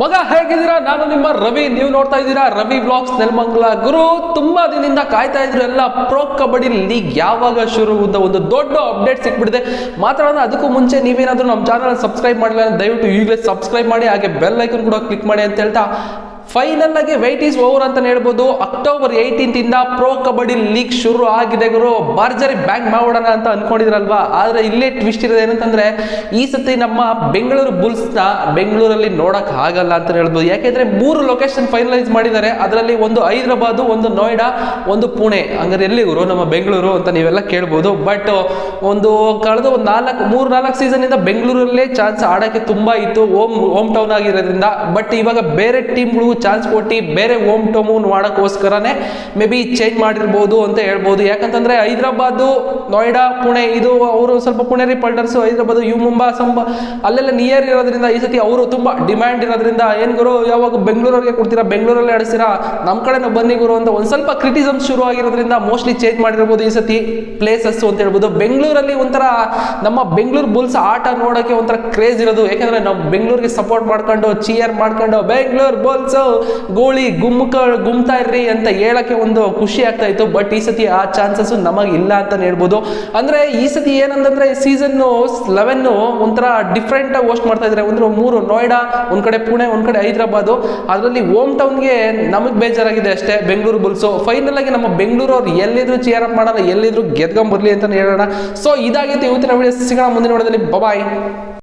ಮಗ ಹೇಗಿದ್ದೀರಾ? ನಾನು ನಿಮ್ಮ ರವಿ. ನೀವು ನೋಡ್ತಾ ಇದ್ದೀರಾ ರವಿ ಬ್ಲಾಗ್ಸ್ ನೆಲಮಂಗಲ. ಗುರು, ತುಂಬಾ ದಿನದಿಂದ ಕಾಯ್ತಾ ಇದ್ರು. ಎಲ್ಲ ಪ್ರೋ ಕಬಡ್ಡಿ ಲೀಗ್ ಯಾವಾಗ ಶುರು ಒಂದು ದೊಡ್ಡ ಅಪ್ಡೇಟ್ ಸಿಕ್ಬಿಟ್ಟಿದೆ. ಮಾತಾಡೋಣ. ಅದಕ್ಕೂ ಮುಂಚೆ ನೀವೇನಾದ್ರೂ ನಮ್ಮ ಚಾನಲ್ ಸಬ್ಸ್ಕ್ರೈಬ್ ಮಾಡಿಲ್ಲ ದಯವಿಟ್ಟು ಈಗಲೇ ಸಬ್ಸ್ಕ್ರೈಬ್ ಮಾಡಿ. ಹಾಗೆ ಬೆಲ್ ಐಕನ್ ಕೂಡ ಕ್ಲಿಕ್ ಮಾಡಿ ಅಂತ ಹೇಳ್ತಾ ಫೈನಲ್ ಆಗಿ ವೈಟ್ ಈಸ್ ಓವರ್ ಅಂತ ಹೇಳ್ಬೋದು. ಅಕ್ಟೋಬರ್ ಏಯ್ಟೀನ್ತ್ ಇಂದ ಪ್ರೋ ಕಬಡ್ಡಿ ಲೀಗ್ ಶುರು ಆಗಿದೆ ಗುರು. ಭರ್ಜರಿ ಬ್ಯಾಂಕ್ ಮಾಡೋಣ ಅಂತ ಅನ್ಕೊಂಡಿದ್ರಲ್ವಾ? ಆದ್ರೆ ಇಲ್ಲೇ ಟ್ವಿಸ್ಟ್ ಇರೋದು ಏನಂತಂದ್ರೆ, ಈ ಸತಿ ನಮ್ಮ ಬೆಂಗಳೂರು ಬುಲ್ಸ್ನ ಬೆಂಗಳೂರಲ್ಲಿ ನೋಡಕ್ ಆಗಲ್ಲ ಅಂತ ಹೇಳ್ಬೋದು. ಯಾಕೆಂದ್ರೆ ಮೂರು ಲೊಕೇಶನ್ ಫೈನಲೈಸ್ ಮಾಡಿದ್ದಾರೆ. ಅದರಲ್ಲಿ ಒಂದು ಹೈದರಾಬಾದ್, ಒಂದು ನೋಯ್ಡಾ, ಒಂದು ಪುಣೆ. ಹಂಗಾರೆ ಎಲ್ಲಿ ಗುರು ನಮ್ಮ ಬೆಂಗಳೂರು ಅಂತ ನೀವೆಲ್ಲ ಕೇಳ್ಬೋದು. ಬಟ್ ಒಂದು ಕಳೆದ ಒಂದು ನಾಲ್ಕು, ಮೂರು, ನಾಲ್ಕು ಇಂದ ಬೆಂಗಳೂರಲ್ಲೇ ಚಾನ್ಸ್ ಆಡಕ್ಕೆ ತುಂಬಾ ಇತ್ತು. ಓಮ್ ಓಮ್ ಟೌನ್ ಆಗಿರೋದ್ರಿಂದ. ಬಟ್ ಇವಾಗ ಬೇರೆ ಟೀಮ್ಗಳು ಚಾನ್ಸ್ ಕೊಟ್ಟು ಬೇರೆ ಹೋಮ್ ಟೌನ್ ಮಾಡೋಕ್ಕೋಸ್ಕರನೇ ಮೇ ಬಿ ಚೇಂಜ್ ಮಾಡಿರ್ಬೋದು ಅಂತ ಹೇಳ್ಬೋದು. ಯಾಕಂತಂದ್ರೆ ಹೈದರಾಬಾದು, ನೋಯ್ಡಾ, ಪುಣೆ, ಇದು ಅವರು ಸ್ವಲ್ಪ ಪುಣೆರಿ ಪಲ್ಟರ್ಸ್ ಹೈದರಾಬಾದ್, ಯು ಮುಂಬಾ ಸಂಬ, ಅಲ್ಲೆಲ್ಲ ನಿಯರ್ ಇರೋದ್ರಿಂದ ಈ ಸತಿ ಅವರು ತುಂಬಾ ಡಿಮ್ಯಾಂಡ್ ಇರೋದ್ರಿಂದ ಏನ್ ಗುರು, ಯಾವಾಗ ಬೆಂಗಳೂರಿಗೆ ಕೊಡ್ತೀರಾ, ಬೆಂಗಳೂರಲ್ಲಿ ಆಡಿಸ್ತೀರಾ ನಮ್ಮ ಕಡೆನೂ ಬನ್ನಿ ಗುರು ಅಂತ ಒಂದ್ ಸ್ವಲ್ಪ ಕ್ರಿಟಿಸಮ್ ಶುರು ಆಗಿರೋದ್ರಿಂದ ಮೋಸ್ಟ್ಲಿ ಚೇಂಜ್ ಮಾಡಿರ್ಬೋದು ಈ ಸತಿ ಪ್ಲೇಸಸ್ಸು ಅಂತ ಹೇಳ್ಬೋದು. ಬೆಂಗಳೂರಲ್ಲಿ ಒಂಥರ ನಮ್ಮ ಬೆಂಗಳೂರು ಬುಲ್ಸ್ ಆಟ ನೋಡೋಕೆ ಒಂಥರ ಕ್ರೇಜ್ ಇರೋದು. ಯಾಕಂದರೆ ನಾವು ಬೆಂಗಳೂರಿಗೆ ಸಪೋರ್ಟ್ ಮಾಡ್ಕೊಂಡು ಚಿಯರ್ ಮಾಡ್ಕೊಂಡು, ಬೆಂಗಳೂರು ಬುಲ್ಸ್, ಗೋಳಿ ಗುಮ್ಮಕ, ಗುಮ್ತಾ ಇರ್ರಿ ಅಂತ ಹೇಳೋಕ್ಕೆ ಒಂದು ಖುಷಿ ಆಗ್ತಾ ಇತ್ತು. ಬಟ್ ಈ ಸತಿ ಆ ಚಾನ್ಸಸ್ ನಮಗೆ ಇಲ್ಲ ಅಂತ ಹೇಳ್ಬೋದು. ಅಂದರೆ ಈ ಸತಿ ಏನಂತಂದರೆ ಸೀಸನ್ನು ಲೆವೆನ್ನು ಒಂಥರ ಡಿಫ್ರೆಂಟಾಗಿ ಹೋಸ್ಟ್ ಮಾಡ್ತಾ ಇದ್ದಾರೆ ಒಂದು ಮೂರು ನೋಯ್ಡಾ, ಒಂದು ಕಡೆ ಪುಣೆ, ಒಂದು ಕಡೆ ಹೈದರಾಬಾದ್. ಅದರಲ್ಲಿ ಹೋಮ್ ಟೌನ್ಗೆ ನಮಗೆ ಬೇಜಾರಾಗಿದೆ ಅಷ್ಟೇ ಬೆಂಗಳೂರು ಬುಲ್ಸು. ಫೈನಲ್ ಆಗಿ ನಮ್ಮ ಬೆಂಗಳೂರು ಅವ್ರು ಎಲ್ಲಿದ್ರು ಚಿಯರ್ ಅಪ್ ಮಾಡೋಣ ಎಲ್ಲಿದ್ರು ಗೆದ್ಕೊಂಬರ್ಲಿ ಅಂತ ಹೇಳೋಣ. ಸೊ ಇದಾಗಿತ್ತು ಇವತ್ತಿನ ವಿಡಿಯೋ ಸಿಗೋಣ ಮುಂದಿನ ವಿಡಿಯೋದಲ್ಲಿ. ಬಾಯ್